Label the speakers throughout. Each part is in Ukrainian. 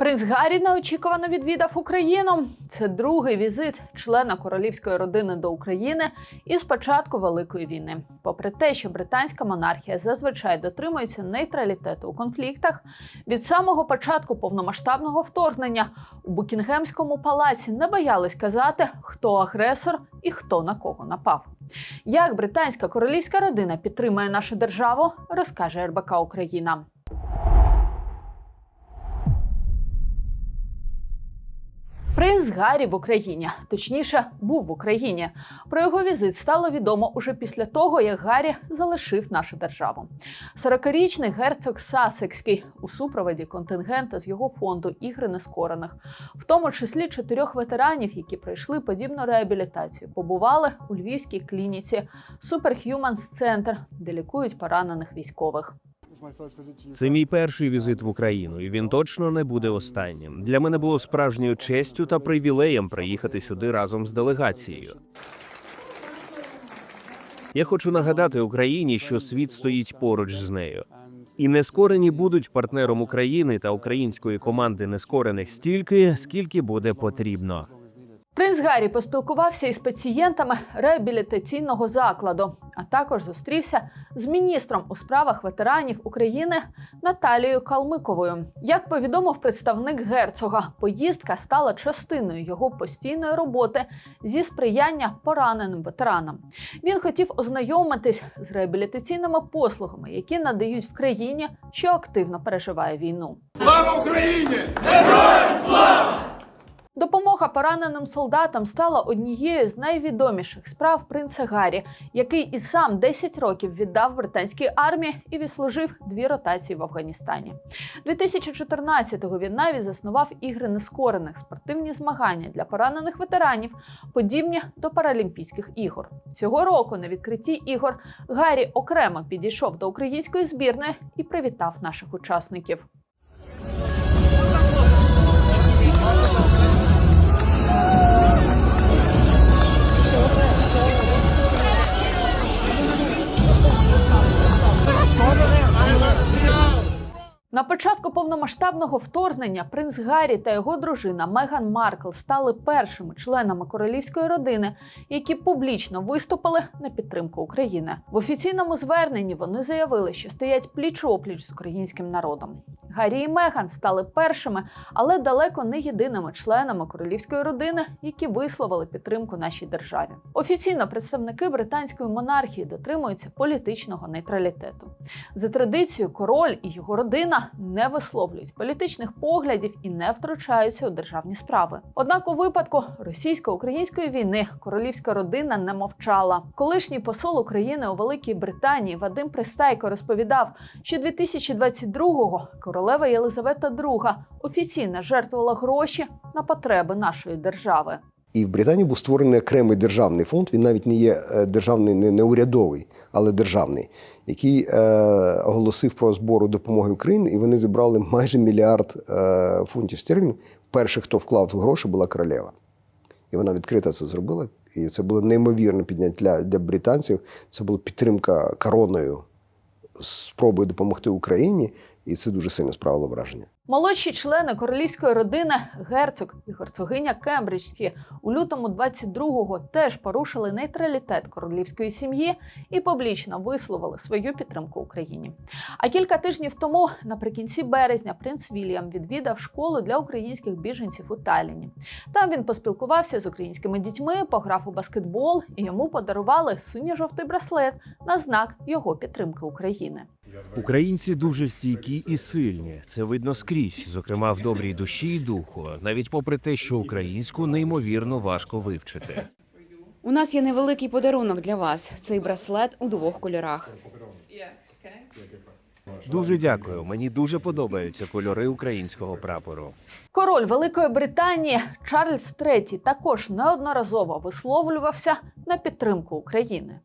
Speaker 1: Принц Гаррі неочікувано відвідав Україну. Це другий візит члена королівської родини до України із початку Великої війни. Попри те, що британська монархія зазвичай дотримується нейтралітету у конфліктах, від самого початку повномасштабного вторгнення у Букінгемському палаці не боялись казати, хто агресор і хто на кого напав. Як британська королівська родина підтримує нашу державу, розкаже РБК Україна. Принц Гаррі в Україні, точніше, був в Україні. Про його візит стало відомо уже після того, як Гаррі залишив нашу державу. 40-річний герцог Сасекський у супроводі контингента з його фонду ігри нескорених, в тому числі чотирьох ветеранів, які пройшли подібну реабілітацію, побували у львівській клініці Superhumans Center, де лікують поранених військових.
Speaker 2: Це мій перший візит в Україну, і він точно не буде останнім. Для мене було справжньою честю та привілеєм приїхати сюди разом з делегацією. Я хочу нагадати Україні, що світ стоїть поруч з нею. І нескорені будуть партнером України та української команди нескорених стільки, скільки буде потрібно.
Speaker 1: Принц Гаррі поспілкувався із пацієнтами реабілітаційного закладу, а також зустрівся з міністром у справах ветеранів України Наталією Калмиковою. Як повідомив представник герцога, поїздка стала частиною його постійної роботи зі сприяння пораненим ветеранам. Він хотів ознайомитись з реабілітаційними послугами, які надають в країні, що активно переживає війну.
Speaker 3: Слава Україні!
Speaker 1: Допомога пораненим солдатам стала однією з найвідоміших справ принца Гаррі, який і сам 10 років віддав британській армії і відслужив дві ротації в Афганістані. 2014-го він навіть заснував ігри нескорених спортивні змагання для поранених ветеранів, подібні до Паралімпійських ігор. Цього року на відкритті ігор Гаррі окремо підійшов до української збірної і привітав наших учасників. Повномасштабного вторгнення принц Гаррі та його дружина Меган Маркл стали першими членами королівської родини, які публічно виступили на підтримку України. В офіційному зверненні вони заявили, що стоять пліч-опліч з українським народом. Гаррі і Меган стали першими, але далеко не єдиними членами королівської родини, які висловили підтримку нашій державі. Офіційно представники британської монархії дотримуються політичного нейтралітету. За традицією, король і його родина не висловлюють політичних поглядів і не втручаються у державні справи. Однак, у випадку російсько-української війни королівська родина не мовчала. Колишній посол України у Великій Британії Вадим Пристайко розповідав, що 2022-го королева Єлизавета II офіційно жертвувала гроші на потреби нашої держави.
Speaker 4: І в Британії був створений окремий державний фонд. Він навіть не є е, державний, не, не урядовий, але державний, який е, оголосив про збору допомоги Україні, і вони зібрали майже мільярд е, фунтів стерлінгів. Перший, хто вклав гроші, була королева. І вона відкрито це зробила. І це було неймовірне підняття для, для британців. Це була підтримка короною спробою допомогти Україні, і це дуже сильно справило враження.
Speaker 1: Молодші члени королівської родини герцог і герцогиня Кембриджські у лютому 22-го теж порушили нейтралітет королівської сім'ї і публічно висловили свою підтримку Україні. А кілька тижнів тому, наприкінці березня, принц Вільям відвідав школу для українських біженців у Талліні. Там він поспілкувався з українськими дітьми, пограв у баскетбол і йому подарували синьо-жовтий браслет на знак його підтримки України.
Speaker 2: Українці дуже стійкі і сильні. Це видно скрізь, зокрема в добрій душі і духу, навіть попри те, що українську неймовірно важко вивчити.
Speaker 5: У нас є невеликий подарунок для вас. Цей браслет у двох кольорах.
Speaker 2: Дуже дякую. Мені дуже подобаються кольори українського прапору.
Speaker 1: Король Великої Британії Чарльз III також неодноразово висловлювався на підтримку України.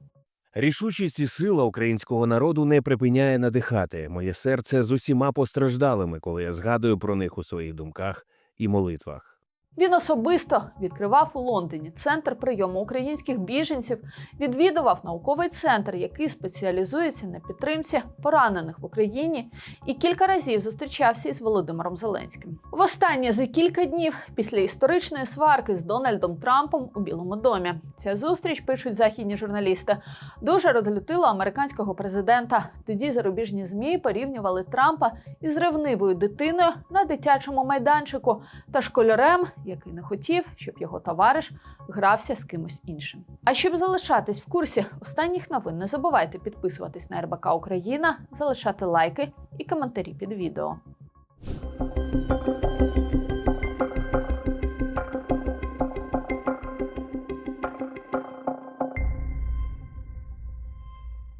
Speaker 2: Рішучість і сила українського народу не припиняє надихати. Моє серце з усіма постраждалими, коли я згадую про них у своїх думках і молитвах.
Speaker 1: Він особисто відкривав у Лондоні центр прийому українських біженців, відвідував науковий центр, який спеціалізується на підтримці поранених в Україні, і кілька разів зустрічався із Володимиром Зеленським. Востаннє за кілька днів після історичної сварки з Дональдом Трампом у Білому домі. Ця зустріч пишуть західні журналісти. Дуже розлютила американського президента. Тоді зарубіжні змі порівнювали Трампа із ревнивою дитиною на дитячому майданчику та школярем, який не хотів, щоб його товариш грався з кимось іншим. А щоб залишатись в курсі останніх новин, не забувайте підписуватись на РБК Україна, залишати лайки і коментарі під відео.